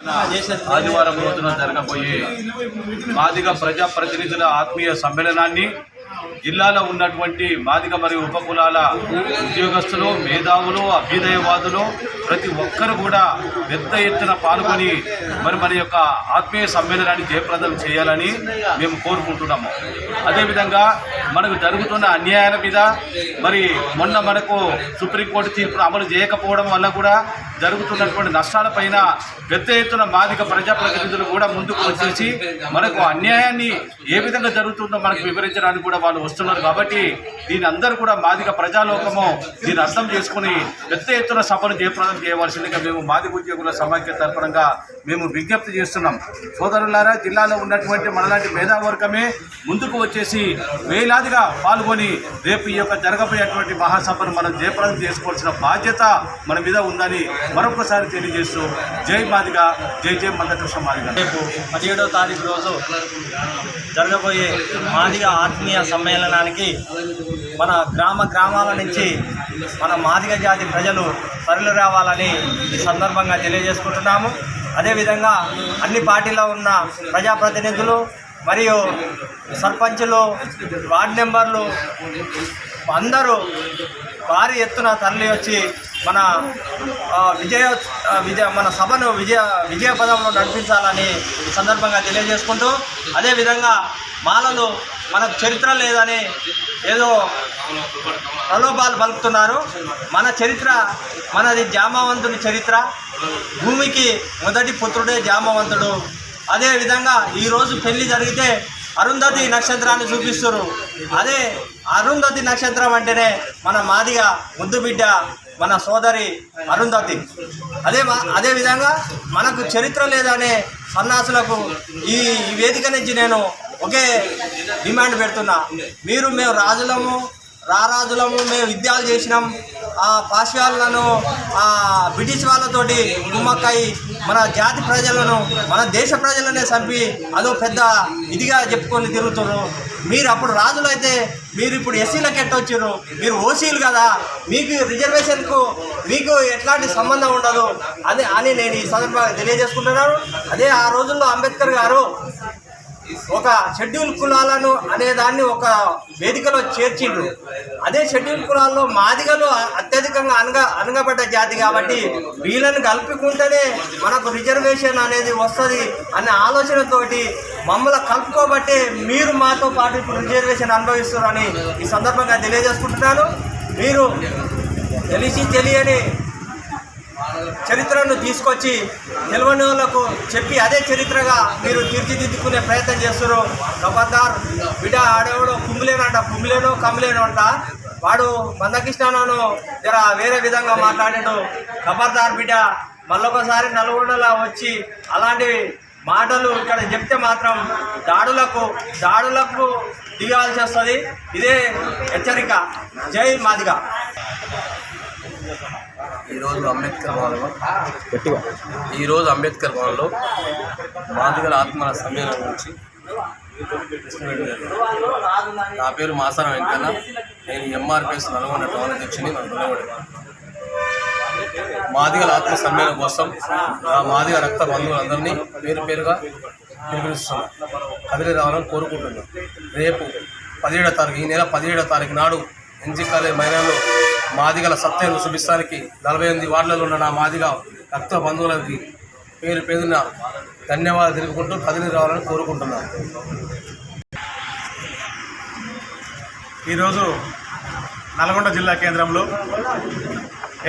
ఆదివారం రోజున జరగబోయే మాదిగ ప్రజా ప్రతినిధుల ఆత్మీయ సమ్మేళనాన్ని జిల్లాలో ఉన్నటువంటి మాదిగ మరియు ఉపకులాల ఉద్యోగస్తులు మేధావులు అభ్యుదయవాదులు ప్రతి ఒక్కరు కూడా పెద్ద ఎత్తున పాల్గొని మరి మన యొక్క ఆత్మీయ సమ్మేళనాన్ని జయప్రదం చేయాలని మేము కోరుకుంటున్నాము. అదేవిధంగా మనకు జరుగుతున్న అన్యాయాల మీద మరి మొన్న మనకు సుప్రీంకోర్టు తీర్పును అమలు చేయకపోవడం వల్ల కూడా జరుగుతున్నటువంటి నష్టాలపైన పెద్ద ఎత్తున మాదిక ప్రజాప్రతినిధులు కూడా ముందుకు వచ్చేసి మనకు అన్యాయాన్ని ఏ విధంగా జరుగుతుందో మనకు వివరించడానికి కూడా వాళ్ళు వస్తున్నారు కాబట్టి దీని అందరూ కూడా మాదిక ప్రజాలోకము దీన్ని అర్థం చేసుకుని పెద్ద ఎత్తున సభను జయప్రదం చేయవలసిందిగా మేము మాదిక ఉద్యోగుల సమాఖ్య తరఫునంగా మేము విజ్ఞప్తి చేస్తున్నాం. సోదరులారా జిల్లాలో ఉన్నటువంటి మనలాంటి మేధావర్గమే ముందుకు వచ్చేసి వేలాదిగా పాల్గొని రేపు ఈ యొక్క జరగబోయేటువంటి మహాసభను మనం జయప్రదం చేసుకోవాల్సిన బాధ్యత మన మీద ఉందని మరొకసారి తెలియజేస్తూ జై మాదిగా జై జై మందకృష్ణ మాదిగా. రేపు పదిహేడో తారీఖు రోజు జరగబోయే మాదిగ ఆత్మీయ సమ్మేళనానికి మన గ్రామ గ్రామాల నుంచి మన మాదిగ జాతి ప్రజలు తరలి రావాలని ఈ సందర్భంగా తెలియజేసుకుంటున్నాము. అదేవిధంగా అన్ని పార్టీలో ఉన్న ప్రజాప్రతినిధులు మరియు సర్పంచులు వార్డు మెంబర్లు అందరూ భారీ ఎత్తున తరలి వచ్చి మన విజయ విజయ మన సభను విజయ విజయపదంలో నడిపించాలని సందర్భంగా తెలియజేసుకుంటూ అదేవిధంగా మాలలు మనకు చరిత్ర లేదని ఏదో ప్రలోభాలు పలుకుతున్నారు. మన చరిత్ర మనది జామవంతుని చరిత్ర. భూమికి మొదటి పుత్రుడే జామవంతుడు. అదేవిధంగా ఈరోజు పెళ్ళి జరిగితే అరుంధతి నక్షత్రాన్ని చూపిస్తారు. అదే అరుంధతి నక్షత్రం అంటేనే మన మాదిగా ముద్దు బిడ్డ మన సోదరి అరుంధతి. అదే మా అదే విధంగా మనకు చరిత్ర లేదనే సన్నాసులకు ఈ ఈ వేదిక నుంచి నేను ఒకే డిమాండ్ పెడుతున్నా. మీరు మేము రాజులము రారాజులము మేము యుద్ధాలు చేసినాం. ఆ పాశ్వాలను ఆ బ్రిటిష్ వాళ్ళతోటి గుమ్మక్కయి మన జాతి ప్రజలను మన దేశ ప్రజలనే చంపి అదో పెద్ద ఇదిగా చెప్పుకొని తిరుగుతున్నారు మీరు అప్పుడు రాజులు అయితే మీరు ఇప్పుడు ఎస్సీలకు ఎట్టొచ్చారు మీరు ఓసీలు కదా? మీకు రిజర్వేషన్కు మీకు ఎట్లాంటి సంబంధం ఉండదు అని అని నేను ఈ సందర్భంగా తెలియజేసుకుంటున్నాను. అదే ఆ రోజుల్లో అంబేద్కర్ గారు ఒక షెడ్యూల్ కులాలను అనే దాన్ని ఒక వేదికలో చేర్చిండ్రు. అదే షెడ్యూల్ కులాల్లో మాదిగలు అత్యధికంగా అనగ అనగబడ్డ జాతి కాబట్టి వీళ్ళని కలుపుకుంటేనే మనకు రిజర్వేషన్ అనేది వస్తుంది అనే ఆలోచనతోటి మమ్మల్ని కలుపుకోబట్టే మీరు మాతో పాటు ఇప్పుడు రిజర్వేషన్ అనుభవిస్తున్నారని ఈ సందర్భంగా తెలియజేసుకుంటున్నాను. మీరు తెలిసి తెలియని చరిత్రను తీసుకొచ్చి తెలియని వాళ్ళకు చెప్పి అదే చరిత్రగా మీరు తీర్చిదిద్దుకునే ప్రయత్నం చేస్తారు ఖబర్దార్ బిడ్డ ఆడేవాడు కుమ్ములేనంట కుమ్ములేనో కమ్ములేనో అంట. వాడు మందకృష్ణను జర వేరే విధంగా మాట్లాడాడు. గబర్దార్ బిడ్డ మళ్ళొకసారి నల్గొండలా వచ్చి అలాంటి మాటలు ఇక్కడ చెప్తే మాత్రం దాడులకు దాడులకు దిగాల్సి వస్తుంది. ఇదే హెచ్చరిక. జై మాదిగా. ఈరోజు అంబేద్కర్ భవన్లో. ఈరోజు అంబేద్కర్ భవన్లో మాదిగల ఆత్మల సమ్మేళనం గురించి. నా పేరు మాసాన వెంకన్న. నేను ఎంఆర్పిఎస్ నల్గొండ టౌన్ అధ్యక్షుని మన నిలబడి మాదిగల ఆత్మ సమ్మేళనం కోసం నా మాదిగ రక్త బంధువులందరినీ పేరు పేరుగా పిలుపునిస్తున్నాను. కదిలి రావాలని కోరుకుంటున్నాను. రేపు పదిహేడో తారీఖు ఈ నెల పదిహేడో తారీఖు నాడు ఎన్జీ కాలేజ్ మైదానంలో మాదిగల సత్యను శుభిస్తానికి నలభై ఎనిమిది వార్డులలో ఉన్న నా మాదిగ రక్త బంధువులకి పేరు పేరున ధన్యవాదాలు తెలుపుకుంటూ కదిలి రావాలని కోరుకుంటున్నాను. ఈరోజు నల్గొండ జిల్లా కేంద్రంలో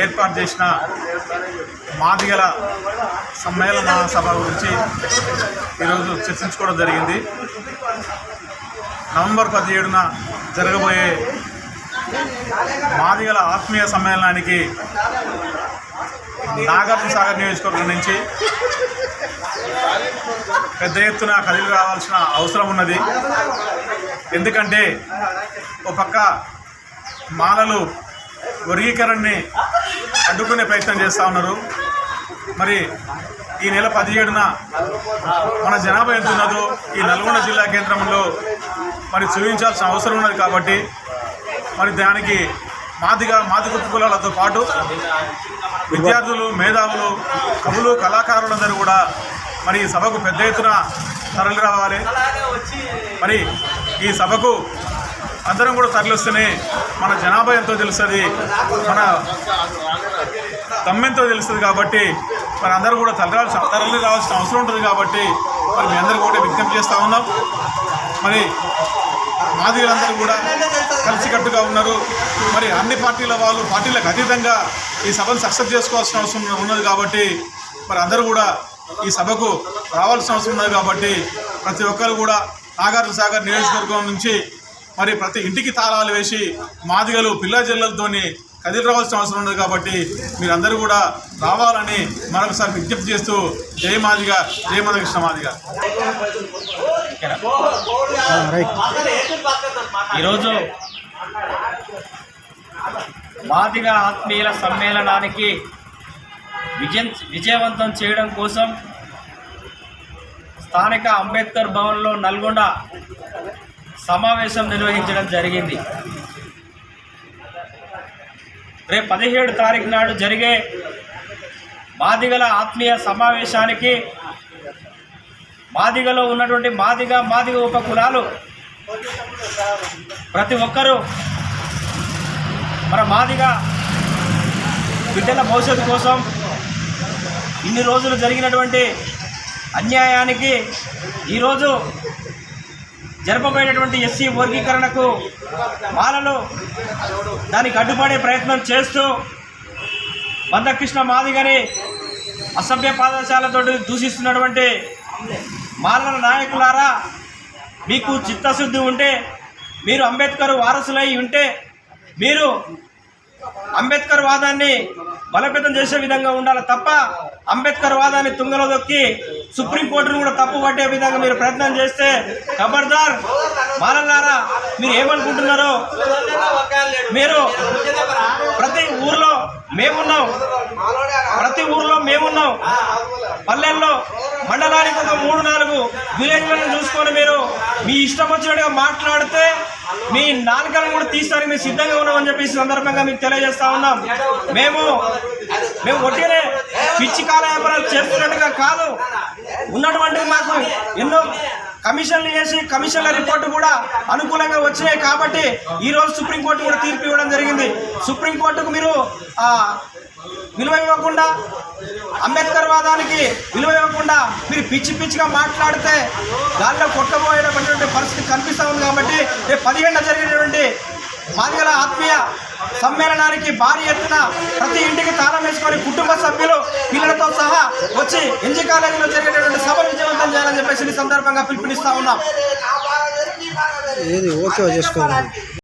ఏర్పాటు చేసిన మాదిగల సమ్మేళన సభ గురించి ఈరోజు చర్చించుకోవడం జరిగింది. నవంబర్ పదిహేడున జరగబోయే మాదిగల ఆత్మీయ సమ్మేళనానికి నాగార్జున సాగర్ నియోజకవర్గం నుంచి పెద్ద ఎత్తున కదిలి రావాల్సిన అవసరం ఉన్నది. ఎందుకంటే ఒక పక్క మాలలు వర్గీకరణని అడ్డుకునే ప్రయత్నం చేస్తూ ఉన్నారు. మరి ఈ నెల పదిహేడున మన జనాభా ఎంత ఉన్నదో ఈ నల్గొండ జిల్లా కేంద్రంలో మరి చూపించాల్సిన అవసరం ఉన్నది కాబట్టి మరి దానికి మాదిగా మాది కులాలతో పాటు విద్యార్థులు మేధావులు కవులు కళాకారులందరూ కూడా మరి ఈ సభకు పెద్ద ఎత్తున తరలి రావాలి. మరి ఈ సభకు అందరం కూడా తరలిస్తేనే మన జనాభా ఎంతో తెలుస్తుంది మన దమ్మెంతో తెలుస్తుంది కాబట్టి మరి అందరూ కూడా తరలి తరలి రావాల్సిన అవసరం ఉంటుంది కాబట్టి మరి మీ అందరూ కూడా విజ్ఞప్తి చేస్తూ ఉన్నాం. మరి మాదిగలందరూ కూడా కలిసికట్టుగా ఉన్నారు. మరి అన్ని పార్టీల వాళ్ళు పార్టీలకు అతీతంగా ఈ సభను సక్సెస్ చేసుకోవాల్సిన అవసరం ఉన్నది కాబట్టి మరి అందరూ కూడా ఈ సభకు రావాల్సిన అవసరం ఉన్నది కాబట్టి ప్రతి ఒక్కరు కూడా నాగార్జున సాగర్ నియోజకవర్గం నుంచి మరి ప్రతి ఇంటికి తాళాలు వేసి మాదిగలు పిల్ల జిల్లలతోని కదిలి రావాల్సిన అవసరం ఉండదు కాబట్టి మీరందరూ కూడా రావాలని మరొకసారి విజ్ఞప్తి చేస్తూ జయ మాదిగ జయ ఈరోజు మాదిగ ఆత్మీయుల సమ్మేళనానికి విజయం విజయవంతం చేయడం కోసం స్థానిక అంబేద్కర్ భవన్లో నల్గొండ సమావేశం నిర్వహించడం జరిగింది. రేపు పదిహేడు తారీఖు నాడు జరిగే మాదిగల ఆత్మీయ సమావేశానికి మాదిగలో ఉన్నటువంటి మాదిగ మాదిగ ఉపకులాలు ప్రతి ఒక్కరూ మన మాదిగ బిడ్డల భవిష్యత్తు కోసం ఇన్ని రోజులు జరిగినటువంటి అన్యాయానికి ఈరోజు జరపబోయేటటువంటి ఎస్సీ వర్గీకరణకు మాలలు దానికి అడ్డుపడే ప్రయత్నం చేస్తూ మందకృష్ణ మాదిగని అసభ్య పాదశాలతో దూషిస్తున్నటువంటి మాలల నాయకులారా మీకు చిత్తశుద్ధి ఉంటే మీరు అంబేద్కర్ వారసులై ఉంటే మీరు అంబేద్కర్ వాదాన్ని బలోపేతం చేసే విధంగా ఉండాలి తప్ప అంబేద్కర్ వాదాన్ని తుంగలో దొక్కి సుప్రీంకోర్టును కూడా తప్పు పట్టే విధంగా మీరు ప్రయత్నం చేస్తే ఖబర్దార్ మాలన్నారా మీరు ఏమనుకుంటున్నారో? మీరు ప్రతి ఊర్లో మేమున్నాం. ప్రతి ఊర్లో మేమున్నాం. పల్లెల్లో మండలానికి ఒక మూడు నాలుగు విలేజ్లను చూసుకొని మీరు మీ ఇష్టం వచ్చినట్టుగా మాట్లాడితే మీ నాలుకలను కూడా తీస్తానికి మేము సిద్ధంగా ఉన్నామని చెప్పి సందర్భంగా మీకు తెలియజేస్తా ఉన్నాం. మేము మేము ఒట్టినే పిచ్చి కాల వ్యాపారాలు చేస్తున్నట్టుగా కాదు. ఉన్నటువంటి మాకు ఎన్నో కమిషన్లు చేసి కమిషన్ల రిపోర్టు కూడా అనుకూలంగా వచ్చినాయి కాబట్టి ఈ రోజు సుప్రీంకోర్టు కూడా తీర్పు ఇవ్వడం జరిగింది. సుప్రీంకోర్టుకు మీరు విలువ ఇవ్వకుండా అంబేద్కర్ వాదానికి విలువ ఇవ్వకుండా మీరు పిచ్చి పిచ్చిగా మాట్లాడితే దానిలో కొట్టబోయేటటువంటి పరిస్థితి కనిపిస్తూ ఉంది కాబట్టి రేపు పదిహేను జరిగినటువంటి మాదిగల ఆత్మీయ సమ్మేళనానికి భారీ ఎత్తున ప్రతి ఇంటికి తాళం వేసుకొని కుటుంబ సభ్యులు పిల్లలతో సహా వచ్చి ఎన్జీ కాలేజీలో జరిగేటటువంటి సభను విజయవంతం చేయాలని చెప్పేసి ఈ సందర్భంగా పిలుపునిస్తా ఉన్నాం. ఏది ఓకే చేసుకోవాలి